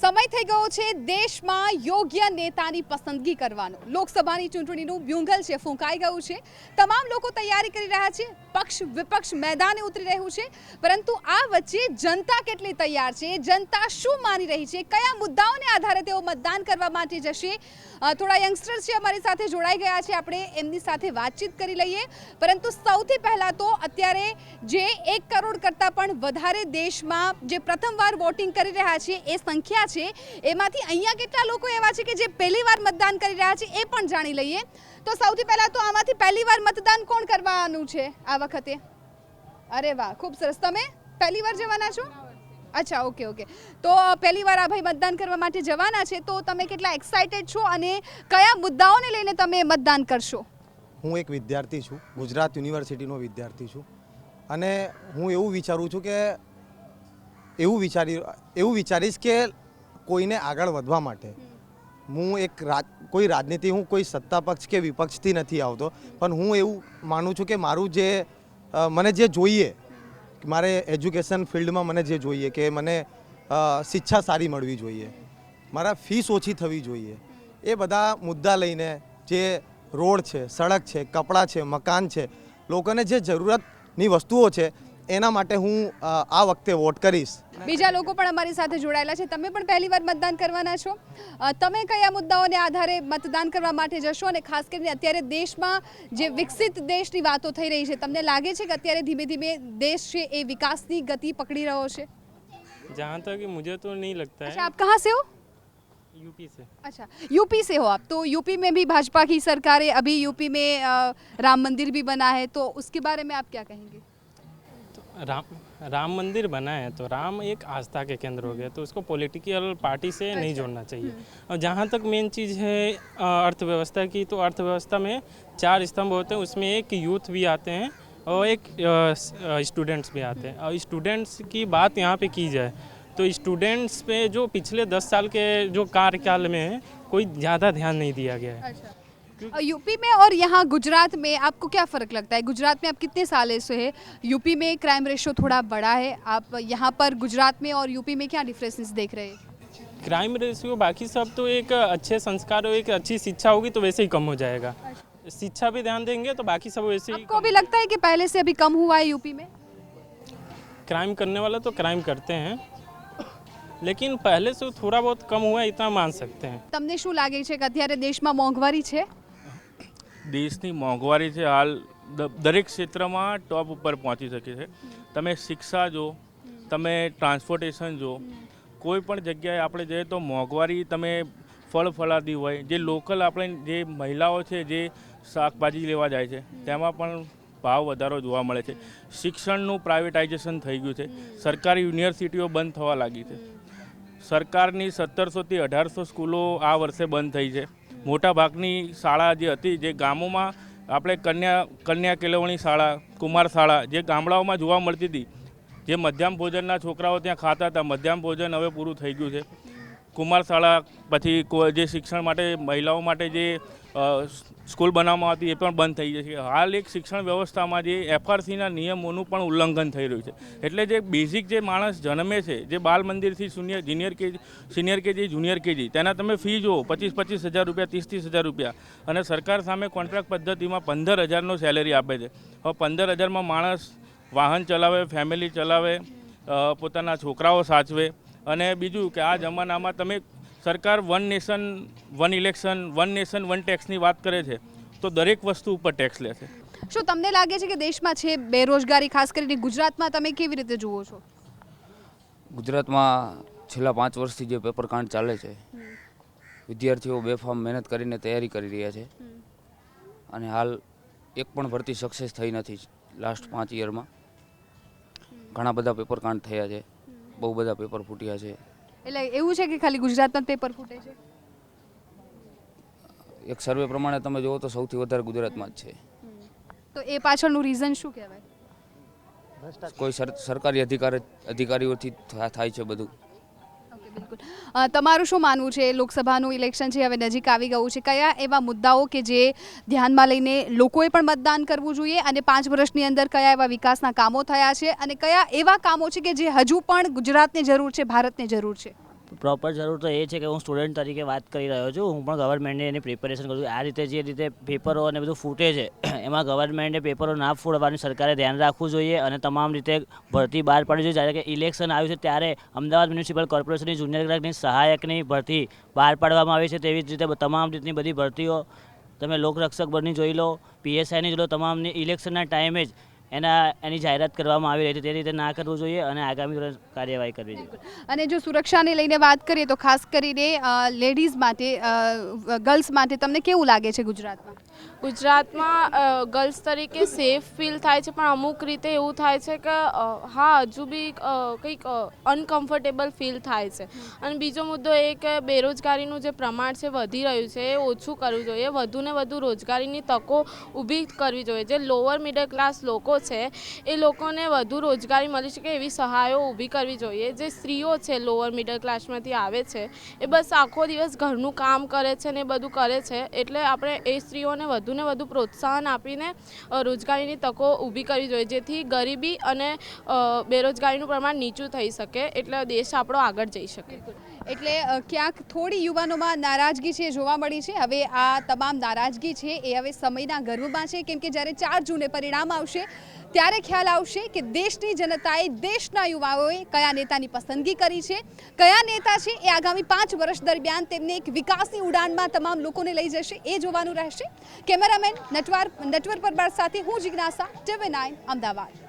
સમય થઈ ગયો છે દેશમાં યોગ્ય નેતાની પસંદગી કરવાનો. લોકસભાની ચૂંટણીનું બ્યુંગલ છે, ફૂંકાઈ ગયું છે. તમામ લોકો તૈયારી કરી રહ્યા છે. પક્ષ વિપક્ષ મેદાને ઉતરી રહ્યું છે. પરંતુ આ વચ્ચે જનતા કેટલી તૈયાર છે? જનતા શું માની રહી છે? કયા મુદ્દાઓને આધારે તેઓ મતદાન કરવા માટે જશે? થોડા યંગસ્ટર્સ છે અમારી સાથે જોડાઈ ગયા છે. આપણે એમની સાથે વાતચીત કરી લઈએ. પરંતુ સૌથી પહેલાં તો અત્યારે જે એક કરોડ કરતાં પણ વધારે દેશમાં જે પ્રથમવાર વોટિંગ કરી રહ્યા છે, એ સંખ્યા છે. એમાંથી અહીંયા કેટલા લોકો એવા છે કે જે પહેલી વાર મતદાન કરી રહ્યા છે, એ પણ જાણી લઈએ. તો સૌથી પહેલાં તો આમાંથી પહેલી વાર મતદાન કોણ કરવાનું છે આ વખતે? અરે વાહ, ખૂબ સરસ. તમે પહેલી વાર જવાના છો? અચ્છા, ઓકે ઓકે. તો પહેલી વાર આ ભાઈ મતદાન કરવા માટે જવાના છે. તો તમે કેટલા એક્સાઇટેડ છો અને કયા મુદ્દાઓને લઈને તમે મતદાન કરશો? હું એક વિદ્યાર્થી છું, ગુજરાત યુનિવર્સિટીનો વિદ્યાર્થી છું. અને હું એવું વિચારું છું કે એવું વિચારી, એવું વિચારીશ કે કોઈને આગળ વધવા માટે. હું એક રાજ, કોઈ રાજનીતિ, હું કોઈ સત્તા પક્ષ કે વિપક્ષથી નથી આવતો, પણ હું એવું માનું છું કે મારું જે મને જે જોઈએ, મારે એજ્યુકેશન ફિલ્ડમાં મને જે જોઈએ કે મને શિક્ષા સારી મળવી જોઈએ, મારા ફીસ ઓછી થવી જોઈએ, એ બધા મુદ્દા લઈને જે રોડ છે, સડક છે, કપડાં છે, મકાન છે, લોકોને જે જરૂરતની વસ્તુઓ છે એના માટે હું અ, આ વખતે વોટ કરીશ બીજા લોકો પણ અમારી સાથે જોડાયેલા છે તમે પણ પહેલી વાર મતદાન કરવાના છો અ, તમે કયા મુદ્દાઓને આધારે મતદાન કરવા માટે જશો અને ખાસ કરીને અત્યારે દેશમાં જે વિકસિત દેશની વાતો થઈ રહી છે તમને લાગે છે કે અત્યારે ધીમે ધીમે દેશ છે એ વિકાસની ગતિ પકડી રહ્યો છે जहाँ तक मुझे तो नहीं लगता अच्छा है आप कहाँ से हो यूपी से। अच्छा यूपी से हो आप तो यूपी में भी भाजपा की सरकार है अभी यूपी में राम मंदिर भी बना है तो उसके बारे में आप क्या कहेंगे? तो राम राम मंदिर बना है तो राम एक आस्था के केंद्र हो गया तो उसको पॉलिटिकल पार्टी से नहीं जोड़ना चाहिए। और जहाँ तक मेन चीज़ है अर्थव्यवस्था की तो अर्थव्यवस्था में चार स्तंभ होते हैं उसमें एक यूथ भी आते हैं और एक स्टूडेंट्स भी आते हैं। और स्टूडेंट्स की बात यहाँ पे की जाए तो स्टूडेंट्स पे जो पिछले दस साल के जो कार्यकाल में है कोई ज़्यादा ध्यान नहीं दिया गया है। अच्छा। यूपी में और यहाँ गुजरात में आपको क्या फ़र्क लगता है? गुजरात में आप कितने साल से है? यूपी में क्राइम रेशो थोड़ा बड़ा है। आप यहाँ पर गुजरात में और यूपी में क्या डिफरेंसेस देख रहे हैं? क्राइम रेशियो बाकी सब तो एक अच्छे संस्कार और एक अच्छी शिक्षा होगी तो वैसे ही कम हो जाएगा। शिक्षा भी ध्यान देंगे तो बाकी सब वैसे ही आपको भी लगता है कि पहले से अभी कम हुआ है यूपी में? क्राइम करने वाला तो क्राइम करते हैं। લેકિન પહેલે શું થોડા બહુ કમ હોય ઇતના માન સકતે હૈ તમને શું લાગે છે કે અત્યારે દેશમાં મોંઘવારી છે? દેશની મોંઘવારી છે હાલ દરેક ક્ષેત્રમાં ટોપ ઉપર પહોંચી શકે છે. તમે શિક્ષા જો તમે ટ્રાન્સપોર્ટેશન જો કોઈ પણ જગ્યાએ આપણે જઈએ તો મોંઘવારી તમે ફળ ફળાદી હોય જે લોકલ આપણે જે મહિલાઓ છે જે શાકભાજી લેવા જાય છે તેમાં પણ ભાવ વધારો જોવા મળે છે. શિક્ષણનું પ્રાઇવેટાઇઝેશન થઈ ગયું છે. સરકારી યુનિવર્સિટીઓ બંધ થવા લાગી છે. સરકારની સત્તરસોથી અઢારસો સ્કૂલો આ વર્ષે બંધ થઈ છે. મોટા ભાગની શાળા જે હતી, જે ગામોમાં આપણે કન્યા કન્યા કેળવણી શાળા, કુમાર શાળા જે ગામડાઓમાં જોવા મળતી હતી, જે મધ્યાહન ભોજનના છોકરાઓ ત્યાં ખાતા હતા, મધ્યાહન ભોજન હવે પૂરું થઈ ગયું છે. કુમાર શાળા પછી જે શિક્ષણ માટે મહિલાઓ માટે જે સ્કૂલ બનાવવામાં આવતી એ પણ બંધ થઈ જશે. હાલ એક શિક્ષણ વ્યવસ્થામાં જે એફઆરસીના નિયમોનું પણ ઉલ્લંઘન થઈ રહ્યું છે. એટલે જે બેઝિક જે માણસ જન્મે છે, જે બાલ મંદિરથી junior junior KG senior KG junior KG, તેના તમે ફી જુઓ, પચીસ પચીસ હજાર રૂપિયા, ત્રીસ ત્રીસ હજાર રૂપિયા. અને સરકાર સામે કોન્ટ્રાક્ટ પદ્ધતિમાં પંદર હજારનો સેલેરી આપે છે. હવે પંદર હજારમાં માણસ વાહન ચલાવે ફેમિલી ચલાવે પોતાના છોકરાઓ સાચવે અને બીજું કે આ જમાનામાં તમે સરકાર one nation one election one nation one ટેક્સની વાત કરે છે તો દરેક વસ્તુ ઉપર ટેક્સ લે છે. શું તમને લાગે છે કે દેશમાં છે બેરોજગારી ખાસ કરીને ગુજરાતમાં તમે કેવી રીતે જુઓ છો? ગુજરાતમાં છેલ્લા પાંચ વર્ષથી જે પેપર કાંડ ચાલે છે વિદ્યાર્થીઓ બેફામ મહેનત કરીને તૈયારી કરી રહ્યા છે. અને હાલ એક પણ ભરતી સક્સેસ થઈ નથી લાસ્ટ પાંચ યરમાં ઘણા બધા પેપર કાંડ થયા છે. બહુ બધા પેપર ફૂટ્યા છે. એટલે એવું છે કે ખાલી ગુજરાતમાં જ પેપર ફૂટે છે? એક સર્વે પ્રમાણે તમે જુઓ તો સૌથી વધારે ગુજરાતમાં જ છે. તો એ પાછળનું રીઝન શું કહેવાય? કોઈ સર સરકારી અધિકાર અધિકારીઓથી થાય છે બધું. બિલકુલ. તમારું શું માનવું છે? લોકસભાનું ઇલેક્શન છે, હવે નજીક આવી ગયું છે. કયા એવા મુદ્દાઓ કે જે ધ્યાનમાં લઈને લોકોએ પણ મતદાન કરવું જોઈએ અને પાંચ વર્ષની અંદર કયા એવા વિકાસના કામો થયા છે અને કયા એવા કામો છે કે જે હજુ પણ ગુજરાતને જરૂર છે, ભારતને જરૂર છે? પ્રોપર જરૂર તો એ છે કે હું સ્ટુડન્ટ તરીકે વાત કરી રહ્યો છું. હું પણ ગવર્મેન્ટની એની પ્રિપેરેશન કરું છું. આ રીતે જે રીતે પેપરો અને બધું ફૂટે છે, એમાં ગવર્મેન્ટે પેપરો ના ફૂટવાનું સરકારે ધ્યાન રાખવું જોઈએ અને તમામ રીતે ભરતી બહાર પાડવી જોઈએ. જ્યારે કે ઇલેક્શન આવ્યું છે ત્યારે અમદાવાદ મ્યુનિસિપલ કોર્પોરેશનની જુનિયર ક્લાર્કની સહાયકની ભરતી બહાર પાડવામાં આવી છે. તેવી જ રીતે તમામ રીતની બધી ભરતીઓ તમે લોકરક્ષક બની જોઈ લો પીએસઆઈની જોઈ લો, તમામની ઇલેક્શનના ટાઈમે જ એના, એની જાહેરાત કરવામાં આવી રહી છે, તે રીતે ના કરવું જોઈએ અને આગામી ધોરણે કાર્યવાહી કરવી જોઈએ. અને જો સુરક્ષાને લઈને વાત કરીએ તો ખાસ કરીને લેડીઝ માટે ગર્લ્સ માટે તમને કેવું લાગે છે ગુજરાતમાં? ગુજરાતમાં ગર્લ્સ તરીકે સેફ ફીલ થાય છે, પણ અમુક રીતે એવું થાય છે કે હા, હજુ બી કંઈક અનકમ્ફર્ટેબલ ફીલ થાય છે. અને બીજો મુદ્દો એ કે બેરોજગારીનું જે પ્રમાણ છે, વધી રહ્યું છે, એ ઓછું કરવું જોઈએ. વધુને વધુ રોજગારીની તકો ઊભી કરવી જોઈએ. જે લોઅર મિડલ ક્લાસ લોકો છે, એ લોકોને વધુ રોજગારી મળી શકે એવી સહાયો ઊભી કરવી જોઈએ. જે સ્ત્રીઓ છે લોઅર મિડલ ક્લાસમાંથી આવે છે, એ બસ આખો દિવસ ઘરનું કામ કરે છે ને એ બધું કરે છે, એટલે આપણે એ સ્ત્રીઓને વધુને વધુ પ્રોત્સાહન આપીને રોજગારીની તકો ઊભી કરવી જોઈએ, જેથી ગરીબી અને બેરોજગારીનું પ્રમાણ નીચું થઈ શકે, એટલે દેશ આપણો આગળ જઈ શકે. એટલે ક્યાંક થોડી યુવાનોમાં નારાજગી છે જોવા મળી છે. હવે આ તમામ નારાજગી છે એ હવે સમયના ગર્ભમાં છે, કેમ કે જ્યારે ચાર જૂને પરિણામ આવશે ત્યારે ખ્યાલ આવશે કે દેશની જનતાએ દેશના યુવાઓએ કયા નેતાની પસંદગી કરી છે, કયા નેતા છે એ આગામી પાંચ વર્ષ દરમિયાન તેમને એક વિકાસની ઉડાનમાં તમામ લોકોને લઈ જશે એ જોવાનું રહેશે. કેમેરામેન નટવાર, નટવર પરબાર સાથે હું જિજ્ઞાસા, ટીવી નાઇન, અમદાવાદ.